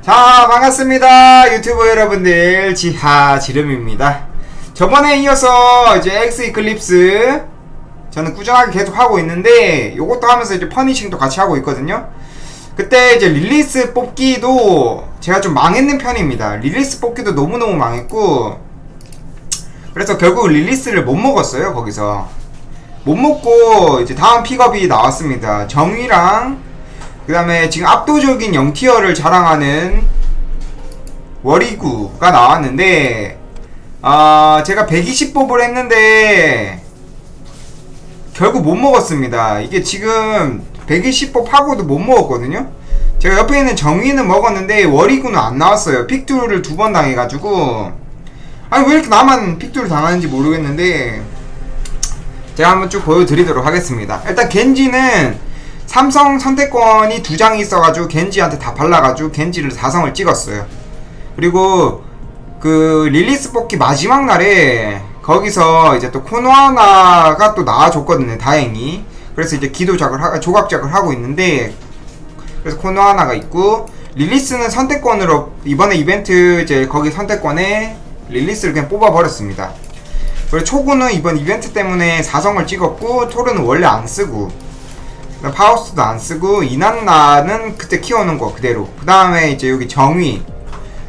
자 반갑습니다. 유튜버 여러분들 지하 지름입니다. 저번에 이어서 이제 X 이클립스 저는 꾸준하게 계속 하고 있는데 요것도 하면서 이제 퍼니싱도 같이 하고 있거든요. 그때 이제 릴리스 뽑기도 제가 좀 망했는 편입니다. 릴리스 뽑기도 너무너무 망했고 그래서 결국 릴리스를 못 먹었어요 거기서. 못 먹고 이제 다음 픽업이 나왔습니다. 정위랑 그 다음에 지금 압도적인 0티어를 자랑하는 워리구가 나왔는데 아 제가 120뽑을 했는데 결국 못 먹었습니다. 이게 지금 120뽑 하고도 못 먹었거든요. 제가 옆에 있는 정의는 먹었는데 워리구는 안 나왔어요. 픽투를 두 번 당해가지고. 아니 왜 이렇게 나만 픽투를 당하는지 모르겠는데 제가 한번 쭉 보여드리도록 하겠습니다. 일단 겐지는 삼성 선택권이 두 장이 있어가지고 겐지한테 다 발라가지고 겐지를 4성을 찍었어요. 그리고 그 릴리스 뽑기 마지막 날에 거기서 이제 또 코노하나가 또 나와줬거든요. 다행히. 그래서 이제 기도작을 하, 조각작을 하고 있는데 그래서 코노하나가 있고 릴리스는 선택권으로 이번에 이벤트 이제 거기 선택권에 릴리스를 그냥 뽑아버렸습니다. 그리고 초구는 이번 이벤트 때문에 4성을 찍었고 토르는 원래 안 쓰고 파우스도 안 쓰고 이난나는 그때 키워놓은 거 그대로. 그 다음에 이제 여기 정의.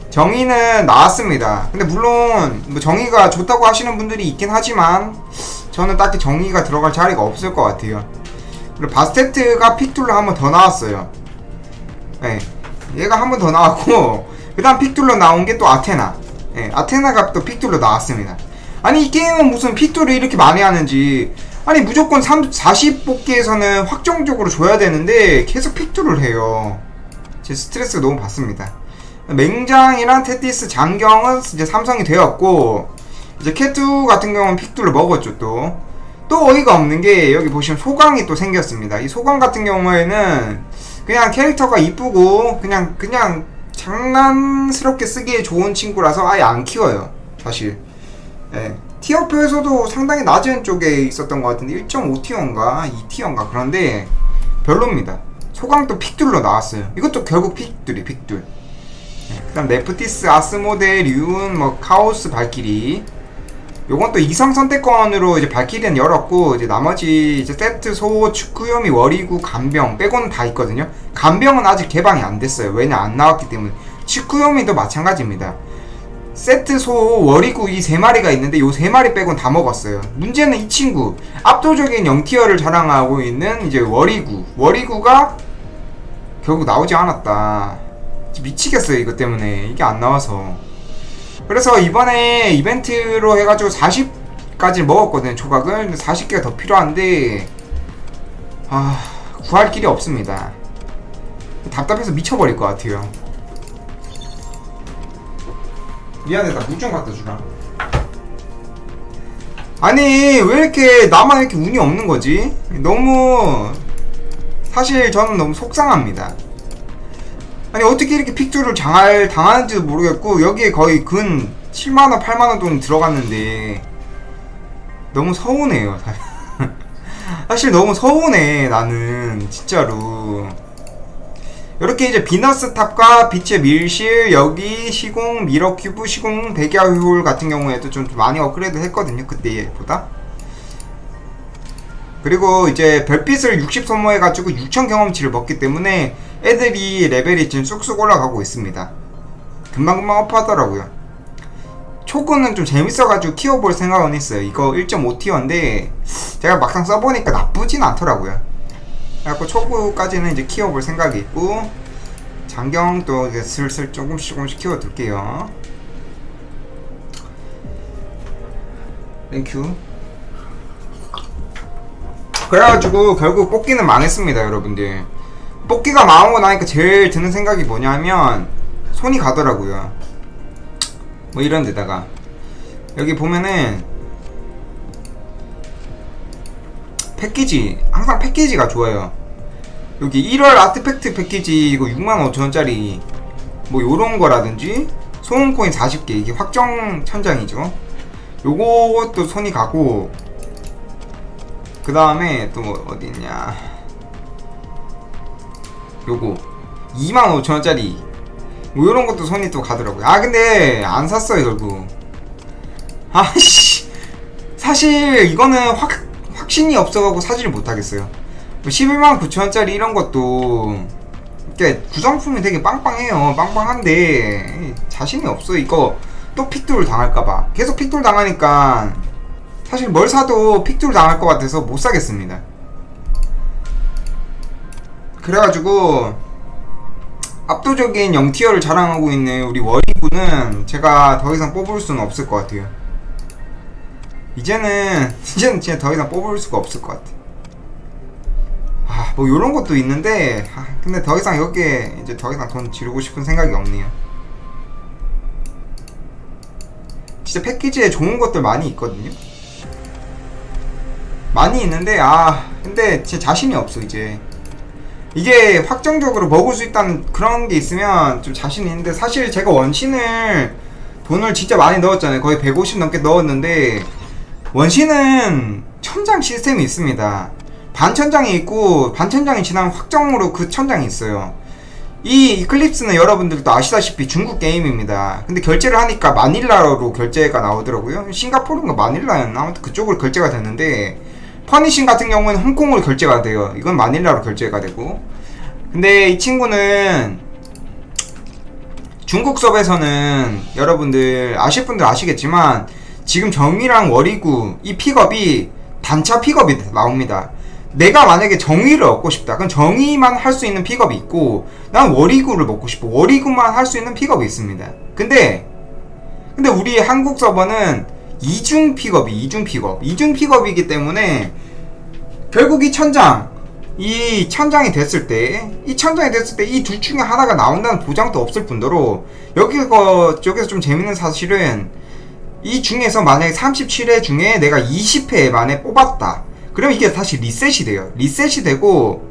정의는 나왔습니다. 근데 물론 뭐 정의가 좋다고 하시는 분들이 있긴 하지만 저는 딱히 정의가 들어갈 자리가 없을 것 같아요. 그리고 바스테트가 픽툴로 한 번 더 나왔어요. 네, 얘가 한 번 더 나왔고 그 다음 픽툴로 나온 게 또 아테나. 네, 아테나가 또 픽툴로 나왔습니다. 아니 이 게임은 무슨 픽툴을 이렇게 많이 하는지 아니 무조건 3, 40 뽑기에서는 확정적으로 줘야 되는데 계속 픽투를 해요. 제 스트레스가 너무 받습니다. 맹장이랑 테티스 장경은 이제 삼성이 되었고 이제 캐투 같은 경우는 픽투를 먹었죠 또. 또 어이가 없는 게 여기 보시면 소강이 또 생겼습니다. 이 소강 같은 경우에는 그냥 캐릭터가 이쁘고 그냥 그냥 장난스럽게 쓰기에 좋은 친구라서 아예 안 키워요 사실. 예. 티어표에서도 상당히 낮은 쪽에 있었던 것 같은데 1.5티어인가 2티어인가 그런데 별로입니다. 소강도 픽둘로 나왔어요. 이것도 결국 픽둘이 픽둘. 네, 그 다음 네프티스, 아스모데, 류운, 뭐 카오스, 발키리. 요건 또 이성 선택권으로 이제 발키리는 열었고 이제 나머지 이제 세트, 소, 축구요미, 워리구, 간병 빼고는 다 있거든요. 간병은 아직 개방이 안 됐어요. 왜냐 안 나왔기 때문에. 축구요미도 마찬가지입니다. 세트 소 워리구 이 세 마리가 있는데 요 세 마리 빼곤 다 먹었어요. 문제는 이 친구 압도적인 0티어를 자랑하고 있는 이제 워리구 워리구가 결국 나오지 않았다. 미치겠어요 이것 때문에 이게 안 나와서. 그래서 이번에 이벤트로 해가지고 40까지 먹었거든요 조각을. 근데 40개가 더 필요한데 아 구할 길이 없습니다. 답답해서 미쳐버릴 것 같아요. 미안해 나 물좀 갖다 주라. 아니 왜 이렇게 나만 이렇게 운이 없는 거지? 너무 사실 저는 너무 속상합니다. 아니 어떻게 이렇게 픽투를 잘 당하는지도 모르겠고 여기에 거의 근 7만원 8만원 돈 들어갔는데 너무 서운해요 사실 너무 서운해 나는 진짜로 이렇게 이제 비너스 탑과 빛의 밀실 여기 시공 미러 큐브 시공 백야홀 같은 경우에도 좀 많이 업그레이드 했거든요 그때보다. 그리고 이제 별빛을 60 소모해 가지고 6000 경험치를 먹기 때문에 애들이 레벨이 지금 쑥쑥 올라가고 있습니다. 금방금방 업하더라고요. 초구는 좀 재밌어가지고 키워볼 생각은 했어요. 이거 1.5티어인데 제가 막상 써보니까 나쁘진 않더라고요 그래갖고 초구까지는 이제 키워볼 생각이 있고 장경도 이제 슬슬 조금씩 조금씩 키워둘게요. 땡큐 그래가지고 결국 뽑기는 망했습니다 여러분들. 뽑기가 망하고 나니까 제일 드는 생각이 뭐냐면 손이 가더라고요. 뭐 이런 데다가. 여기 보면은 패키지 항상 패키지가 좋아요 여기 1월 아트팩트 패키지 이거 65,000원짜리 뭐 요런 거라든지 소음코인 40개 이게 확정 천장이죠 요것도 손이 가고 그 다음에 또 뭐 어디 있냐 요거 25,000원짜리 뭐 이런 것도 손이 또 가더라고요. 아 근데 안 샀어요 결국. 아씨 사실 이거는 확 확신이 없어가고 사지를 못하겠어요. 11만 9천원짜리 이런 것도 이게 구성품이 되게 빵빵해요. 빵빵한데 자신이 없어 이거 또 픽돌 당할까봐 계속 픽돌 당하니까 사실 뭘 사도 픽돌 당할 것 같아서 못 사겠습니다. 그래가지고 압도적인 0티어를 자랑하고 있는 우리 워리구는 제가 더 이상 뽑을 수는 없을 것 같아요. 이제는 이제는 진짜 더 이상 뽑을 수가 없을 것 같아. 아, 뭐 요런 것도 있는데 아, 근데 더 이상 여기에 이제 더 이상 돈 지르고 싶은 생각이 없네요. 진짜 패키지에 좋은 것들 많이 있거든요. 많이 있는데 아 근데 제 자신이 없어 이제 이게 확정적으로 먹을 수 있다는 그런 게 있으면 좀 자신이 있는데 사실 제가 원신을 돈을 진짜 많이 넣었잖아요 거의 150 넘게 넣었는데 원신은 천장 시스템이 있습니다 반천장이 있고 반천장이 지나면 확정으로 그 천장이 있어요 이 이클립스는 여러분들도 아시다시피 중국 게임입니다. 근데 결제를 하니까 마닐라로 결제가 나오더라고요. 싱가포르인가 마닐라였나? 아무튼 그쪽으로 결제가 됐는데 퍼니싱 같은 경우는 홍콩으로 결제가 돼요. 이건 마닐라로 결제가 되고. 근데 이 친구는 중국 서버에서는 여러분들 아실 분들 아시겠지만 지금 정의랑 월이구 이 픽업이 단차 픽업이 나옵니다. 내가 만약에 정의를 얻고 싶다. 그럼 정의만 할 수 있는 픽업이 있고, 난 월이구를 먹고 싶어. 월이구만 할 수 있는 픽업이 있습니다. 근데, 근데 우리 한국 서버는 이중 픽업이, 이중 픽업. 이중 픽업이기 때문에, 결국 이 천장, 이 천장이 됐을 때, 이 천장이 됐을 때 이 둘 중에 하나가 나온다는 보장도 없을 뿐더러, 여기가, 여기서 좀 재밌는 사실은, 이 중에서 만약에 37회 중에 내가 20회 만에 뽑았다. 그럼 이게 다시 리셋이 돼요. 리셋이 되고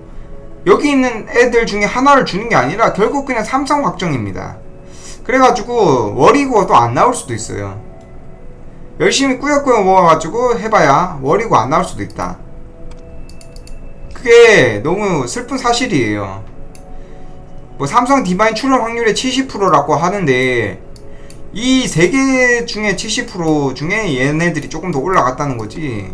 여기 있는 애들 중에 하나를 주는 게 아니라 결국 그냥 삼성 확정입니다. 그래가지고 월이고 또 안 나올 수도 있어요. 열심히 꾸역꾸역 모아가지고 해봐야 월이고 안 나올 수도 있다. 그게 너무 슬픈 사실이에요. 뭐 삼성 디바인 출력 확률이 70%라고 하는데 이 세 개 중에 70% 중에 얘네들이 조금 더 올라갔다는 거지.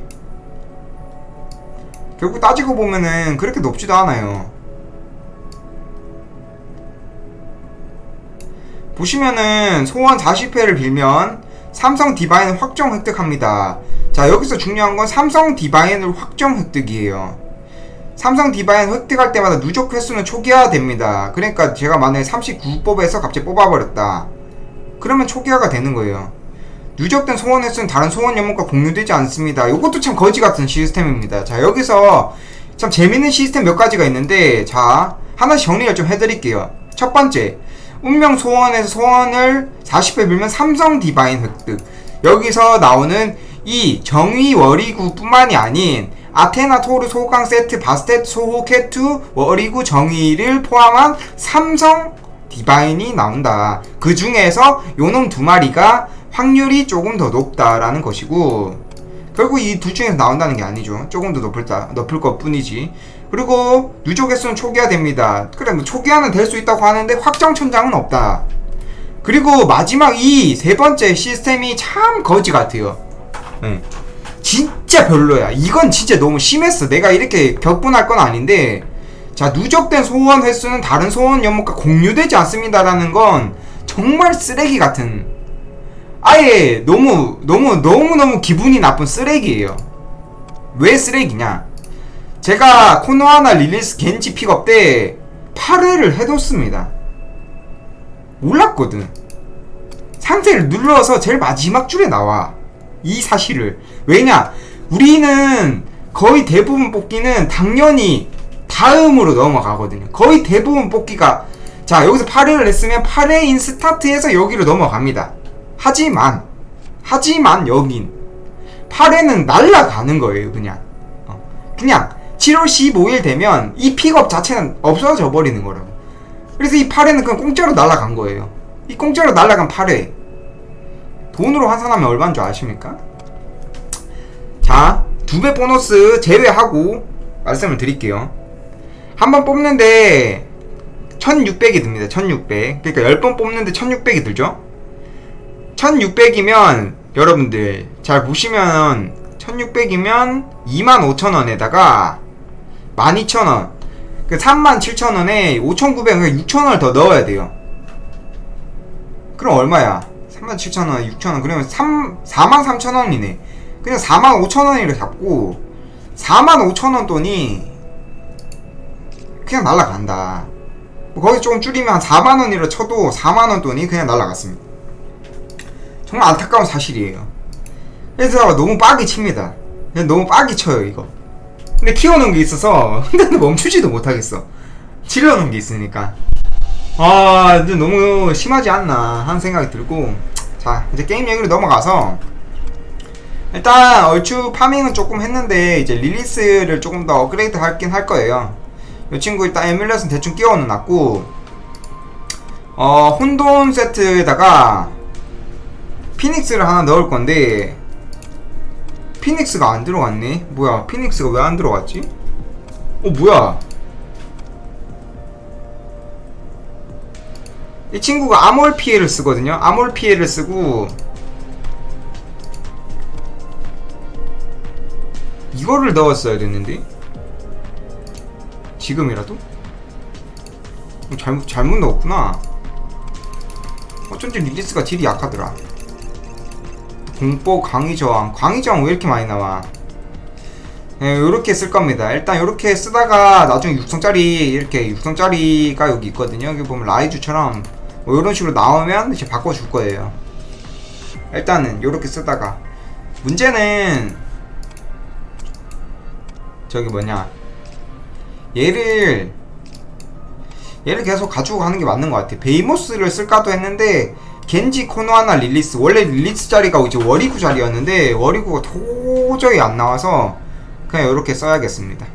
결국 따지고 보면은 그렇게 높지도 않아요. 보시면은 소원 40회를 빌면 삼성 디바인 확정 획득합니다. 자, 여기서 중요한 건 삼성 디바인을 확정 획득이에요. 삼성 디바인 획득할 때마다 누적 횟수는 초기화 됩니다. 그러니까 제가 만약에 39뽑에서 갑자기 뽑아버렸다. 그러면 초기화가 되는 거예요. 누적된 소원 횟수는 다른 소원 연목과 공유되지 않습니다. 이것도 참 거지 같은 시스템입니다. 자, 여기서 참 재밌는 시스템 몇 가지가 있는데, 자, 하나씩 정리를 좀 해드릴게요. 첫 번째, 운명 소원에서 소원을 40회 빌면 삼성 디바인 획득. 여기서 나오는 이 정의 월이구 뿐만이 아닌 아테나 토르 소강 세트 바스켓 소호 캐투 월이구 정의를 포함한 삼성 디바인이 나온다. 그 중에서 요놈 두 마리가 확률이 조금 더 높다라는 것이고 결국 이 둘 중에서 나온다는 게 아니죠. 조금 더 높을다, 높을 것 뿐이지. 그리고 누적 횟수는 초기화됩니다. 그래, 뭐 초기화는 될 수 있다고 하는데 확정 천장은 없다. 그리고 마지막 이 세 번째 시스템이 참 거지 같아요. 네. 진짜 별로야. 이건 진짜 너무 심했어. 내가 이렇게 격분할 건 아닌데, 자, 누적된 소원 횟수는 다른 소원 연목과 공유되지 않습니다라는 건 정말 쓰레기 같은 아예 너무 너무 너무 너무 기분이 나쁜 쓰레기예요. 왜 쓰레기냐? 제가 코노하나 릴리스 겐지 픽업 때 8회를 해뒀습니다. 몰랐거든. 상태를 눌러서 제일 마지막 줄에 나와. 이 사실을. 왜냐? 우리는 거의 대부분 뽑기는 당연히 다음으로 넘어가거든요. 거의 대부분 뽑기가 자 여기서 8회를 했으면 8회인 스타트에서 여기로 넘어갑니다. 하지만 하지만 여긴 8회는 날라가는 거예요 그냥 어. 그냥 7월 15일 되면 이 픽업 자체는 없어져 버리는 거라고 그래서 이 8회는 그냥 공짜로 날라간 거예요 이 공짜로 날라간 8회 돈으로 환산하면 얼마인 줄 아십니까? 자, 두 배 보너스 제외하고 말씀을 드릴게요. 한 번 뽑는데 1600이 듭니다. 1600. 그러니까 10번 뽑는데 1600이 들죠? 1600이면 여러분들 잘 보시면 1600이면 25,000원에다가 12,000원 그 37,000원에 5,900원 그러니까 6,000원을 더 넣어야 돼요. 그럼 얼마야? 37,000원, 6,000원 그러면 3 43,000원이네. 그냥 45,000원이라 잡고 45,000원 돈이 그냥 날라간다. 뭐 거기 조금 줄이면 4만 원이라 쳐도 4만 원 돈이 그냥 날라갔습니다. 정말 안타까운 사실이에요. 그래서 너무 빡이 칩니다. 그냥 너무 빡이 쳐요 이거. 근데 키워놓은 게 있어서 근데 멈추지도 못하겠어. 치려놓은 게 있으니까. 아, 이제 너무 심하지 않나 하는 생각이 들고 자 이제 게임 얘기로 넘어가서 일단 얼추 파밍은 조금 했는데 이제 릴리스를 조금 더 업그레이드 할긴 할 거예요. 이 친구 일단 에뮬렛은 대충 끼워는 놨고 어 혼돈 세트에다가 피닉스를 하나 넣을 건데 피닉스가 안 들어갔네. 뭐야 피닉스가 왜 안 들어갔지? 어 뭐야? 이 친구가 피해를 쓰거든요. 피해를 쓰고 이거를 넣었어야 됐는데? 지금이라도? 어, 잘못 잘못 넣었구나. 어쩐지 릴리스가 딜이 약하더라 공포 강의 저항. 강의 저항 왜 이렇게 많이 나와? 예, 요렇게 쓸 겁니다. 일단 요렇게 쓰다가 나중에 육성짜리 이렇게 육성짜리가 여기 있거든요. 여기 보면 라이주처럼 뭐 요런 식으로 나오면 이제 바꿔줄 거예요. 일단은 요렇게 쓰다가. 문제는 저기 뭐냐. 얘를 얘를 계속 가지고 가는 게 맞는 것 같아 베이모스를 쓸까도 했는데 겐지 코노하나 릴리스 원래 릴리스 자리가 이제 워리구 자리였는데 워리구가 도저히 안 나와서 그냥 이렇게 써야겠습니다.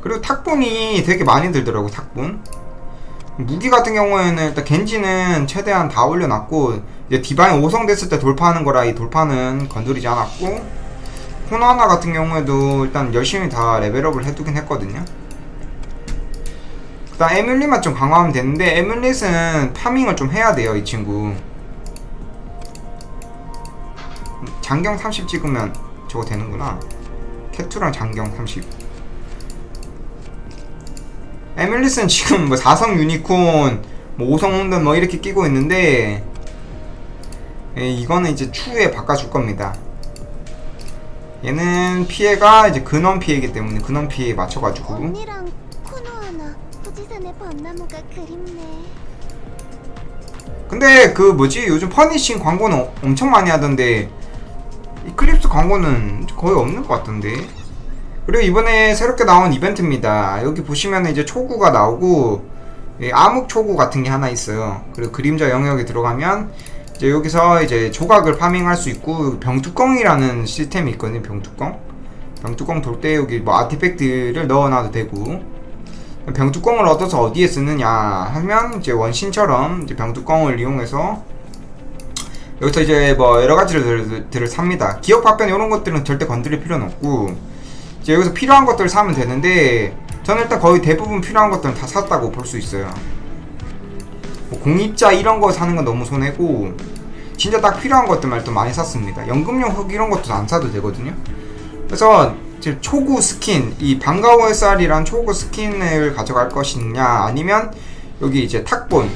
그리고 탁분이 되게 많이 들더라고 탁분 무기 같은 경우에는 일단 겐지는 최대한 다 올려놨고 이제 디바인 5성 됐을 때 돌파하는 거라 이 돌파는 건드리지 않았고 코나나 같은 경우에도 일단 열심히 다 레벨업을 해두긴 했거든요 일단 에뮬릿만 좀 강화하면 되는데 에뮬릿은 파밍을 좀 해야 돼요 이 친구. 장경 30 찍으면 저거 되는구나. 캡투랑 장경 30 에뮬릿은 지금 뭐 4성 유니콘 뭐 5성 혼돈 뭐 이렇게 끼고 있는데 예, 이거는 이제 추후에 바꿔줄 겁니다. 얘는 피해가 이제 근원 피해이기 때문에 근원 피해에 맞춰가지고 후지산의 벚나무가 그립네. 근데 그 뭐지? 요즘 퍼니싱 광고는 어- 엄청 많이 하던데 이클립스 광고는 거의 없는 것 같던데. 그리고 이번에 새롭게 나온 이벤트입니다. 여기 보시면 이제 초구가 나오고 이 암흑 초구 같은 게 하나 있어요. 그리고 그림자 영역에 들어가면 이제 여기서 이제 조각을 파밍할 수 있고 병뚜껑이라는 시스템이 있거든요 병뚜껑. 병뚜껑 돌 때 여기 뭐 아티팩트를 넣어놔도 되고 병뚜껑을 얻어서 어디에 쓰느냐 하면 이제 원신처럼 이제 병뚜껑을 이용해서 여기서 이제 뭐 여러 가지를 들을 삽니다. 기억 파편 이런 것들은 절대 건드릴 필요는 없고 이제 여기서 필요한 것들을 사면 되는데 저는 일단 거의 대부분 필요한 것들은 다 샀다고 볼 수 있어요. 뭐 공입자 이런 거 사는 건 너무 손해고 진짜 딱 필요한 것들만 또 많이 샀습니다. 연금용 흙 이런 것도 안 사도 되거든요. 그래서 지금 초구 스킨 이 방가오 SR이란 초구 스킨을 가져갈 것이냐 아니면 여기 이제 탁본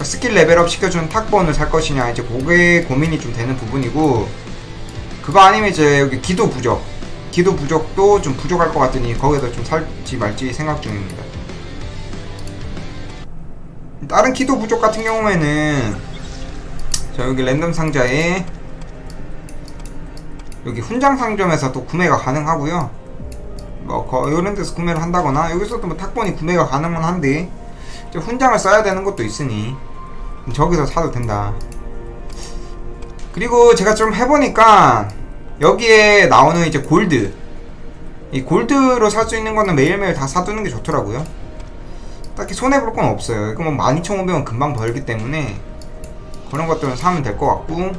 스킬 레벨업 시켜주는 탁본을 살 것이냐 이제 그게 고민이 좀 되는 부분이고 그거 아니면 이제 여기 기도 부족 기도 부족도 좀 부족할 것 같으니 거기서 좀 살지 말지 생각 중입니다. 다른 기도 부족 같은 경우에는 자 여기 랜덤 상자에 여기 훈장 상점에서 또 구매가 가능하고요. 뭐 거, 이런 데서 구매를 한다거나 여기서도 뭐 탁본이 구매가 가능은 한데 훈장을 써야 되는 것도 있으니 저기서 사도 된다. 그리고 제가 좀 해보니까 여기에 나오는 이제 골드 이 골드로 살 수 있는 거는 매일매일 다 사두는 게 좋더라고요. 딱히 손해볼 건 없어요. 이거 뭐 12,500원 금방 벌기 때문에 그런 것들은 사면 될 것 같고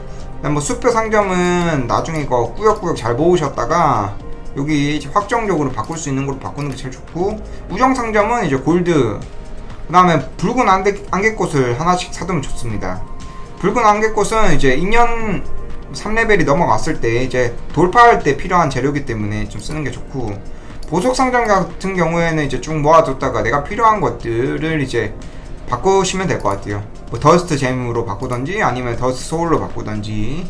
뭐 수표 상점은 나중에 이거 꾸역꾸역 잘 모으셨다가 여기 확정적으로 바꿀 수 있는 걸로 바꾸는 게 제일 좋고 우정 상점은 이제 골드 그 다음에 붉은 안개, 안개꽃을 하나씩 사두면 좋습니다. 붉은 안개꽃은 이제 2년 3레벨이 넘어갔을 때 이제 돌파할 때 필요한 재료기 때문에 좀 쓰는 게 좋고 보석 상점 같은 경우에는 이제 쭉 모아뒀다가 내가 필요한 것들을 이제 바꾸시면 될 것 같아요 뭐 더스트 잼으로 바꾸던지 아니면 더스트 소울로 바꾸던지.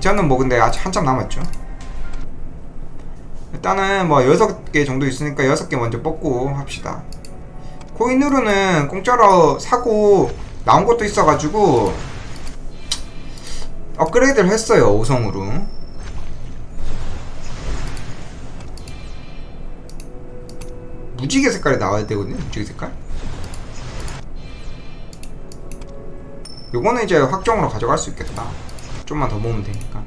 저는 뭐 근데 아직 한참 남았죠. 일단은 뭐 6개 정도 있으니까 6개 먼저 뽑고 합시다. 코인으로는 공짜로 사고 나온 것도 있어가지고 업그레이드를 했어요 5성으로. 무지개 색깔이 나와야 되거든요 무지개 색깔 요거는 이제 확정으로 가져갈 수 있겠다. 좀만 더 모으면 되니까.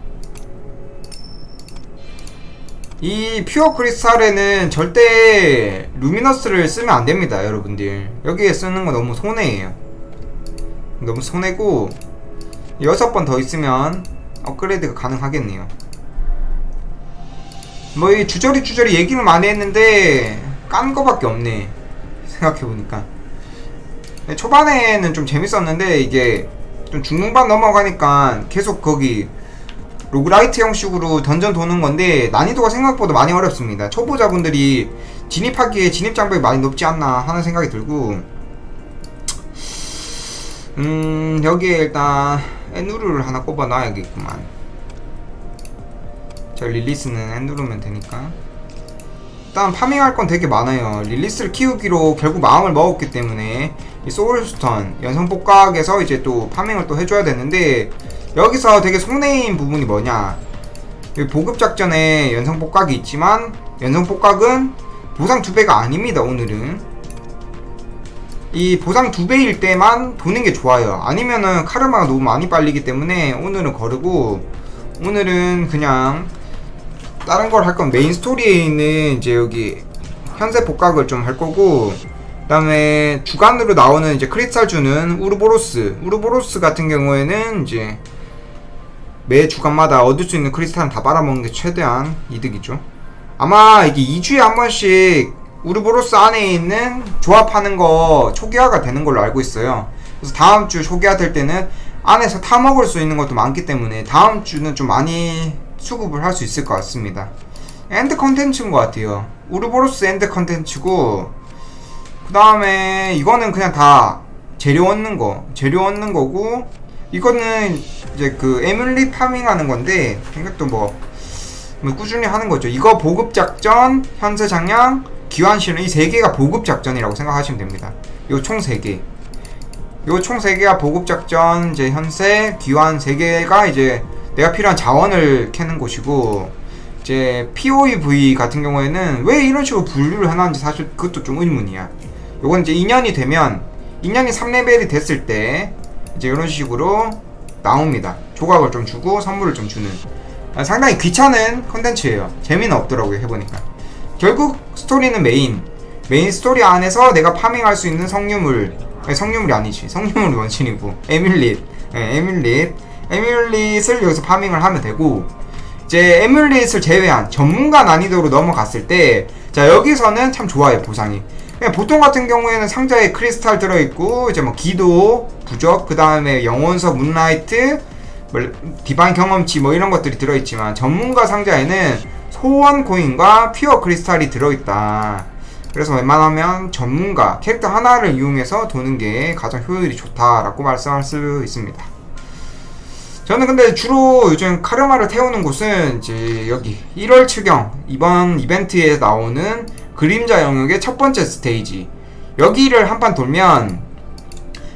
이 퓨어 크리스탈에는 절대 루미너스를 쓰면 안 됩니다 여러분들. 여기에 쓰는 거 너무 손해예요. 너무 손해고 여섯 번더 있으면 업그레이드가 가능하겠네요. 뭐 이 주저리 주저리 얘기를 많이 했는데 깐 거밖에 없네. 생각해보니까 초반에는 좀 재밌었는데 이게 좀 중반반 넘어가니까 계속 거기 로그라이트 형식으로 던전 도는 건데 난이도가 생각보다 많이 어렵습니다. 초보자분들이 진입하기에 진입 장벽이 많이 높지 않나 하는 생각이 들고 음 여기에 일단 엔누르를 하나 꼽아 놔야겠구만. 저 릴리스는 엔누르면 되니까. 일단 파밍할 건 되게 많아요. 릴리스를 키우기로 결국 마음을 먹었기 때문에 이 소울스톤 연성 복각에서 이제 또 파밍을 또 해줘야 되는데 여기서 되게 손해인 부분이 뭐냐? 보급 작전에 연성 복각이 있지만 연성 복각은 보상 두 배가 아닙니다 오늘은. 이 보상 두 배일 때만 도는 게 좋아요. 아니면은 카르마가 너무 많이 빨리기 때문에 오늘은 거르고 오늘은 그냥 다른 걸 할 건 메인 스토리에 있는 이제 여기 현세 복각을 좀 할 거고 그 다음에 주간으로 나오는 이제 크리스탈 주는 우르보로스. 우르보로스 같은 경우에는 이제 매 주간마다 얻을 수 있는 크리스탈은 다 빨아먹는 게 최대한 이득이죠. 아마 이게 2주에 한 번씩 우르보로스 안에 있는 조합하는 거 초기화가 되는 걸로 알고 있어요. 그래서 다음 주 초기화 될 때는 안에서 타먹을 수 있는 것도 많기 때문에 다음 주는 좀 많이 수급을 할 수 있을 것 같습니다. 엔드 컨텐츠인 것 같아요. 우르보로스 엔드 컨텐츠고 그 다음에 이거는 그냥 다 재료 얻는 거 재료 얻는 거고 이거는 이제 그 에뮬리 파밍하는 건데 이것도 뭐, 뭐 꾸준히 하는 거죠. 이거 보급 작전 현세 장량 기환 실은 이세 개가 보급 작전이라고 생각하시면 됩니다. 요 총 세 개. 요 총 세 개가 보급 작전 이제 현세 기환 세 개가 이제 내가 필요한 자원을 캐는 곳이고 이제 POEV 같은 경우에는 왜 이런 식으로 분류를 해놨는지 사실 그것도 좀 의문이야. 요건 이제 2년이 되면 2년이 3레벨이 됐을 때 이제 이런 식으로 나옵니다. 조각을 좀 주고 선물을 좀 주는. 아, 상당히 귀찮은 컨텐츠예요. 재미는 없더라고요 해보니까. 결국 스토리는 메인. 메인 스토리 안에서 내가 파밍할 수 있는 성유물. 성유물이 아니지. 성유물은 원신이고. 에뮬릿. 예, 에뮬릿 에뮬릿을 여기서 파밍을 하면 되고 이제 에뮬릿을 제외한 전문가 난이도로 넘어갔을 때 자 여기서는 참 좋아요 보상이. 보통 같은 경우에는 상자에 크리스탈 들어있고 이제 뭐 기도 부적 그 다음에 영원서 문라이트 뭐 디바인 경험치 뭐 이런 것들이 들어있지만 전문가 상자에는 소원 코인과 퓨어 크리스탈이 들어있다. 그래서 웬만하면 전문가 캐릭터 하나를 이용해서 도는 게 가장 효율이 좋다라고 말씀할 수 있습니다 저는 근데 주로 요즘 카르마를 태우는 곳은 이제 여기 1월 7경 이번 이벤트에 나오는 그림자 영역의 첫 번째 스테이지. 여기를 한 판 돌면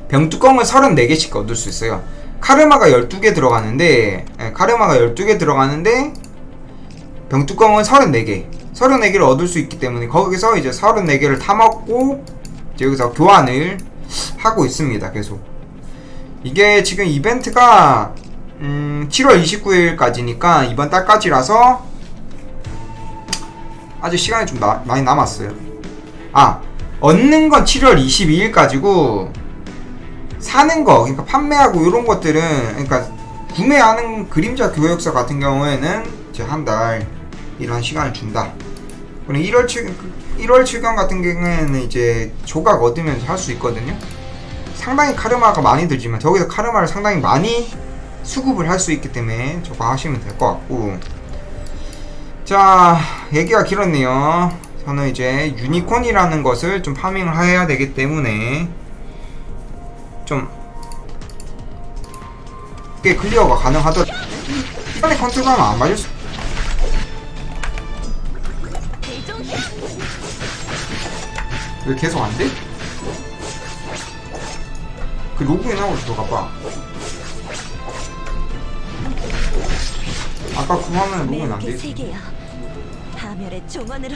병뚜껑을 34개씩 얻을 수 있어요. 카르마가 12개 들어가는데 예, 카르마가 12개 들어가는데 병뚜껑은 34개. 34개를 얻을 수 있기 때문에 거기서 이제 34개를 타먹고 여기서 교환을 하고 있습니다 계속. 이게 지금 이벤트가 음, 7월 29일까지니까 이번 달까지라서 아직 시간이 좀 나- 많이 남았어요. 아, 얻는 건 7월 22일까지고 사는 거, 그러니까 판매하고 이런 것들은 그러니까 구매하는 그림자 교역서 같은 경우에는 이제 한 달 이런 시간을 준다. 그리고 1월 7 1월 7경 같은 경우에는 이제 조각 얻으면서 할 수 있거든요. 상당히 카르마가 많이 들지만 저기서 카르마를 상당히 많이 수급을 할 수 있기 때문에 저거 하시면 될 것 같고. 자 얘기가 길었네요. 저는 이제 유니콘이라는 것을 좀 파밍을 해야 되기 때문에 좀 꽤 클리어가 가능하더라 이번에 컨트롤하면 안 맞을 수 왜 계속 안 돼? 그 로그인하고 들어가봐 아까 그 화면 로그인 안 돼? 세계여 파멸의 종언으로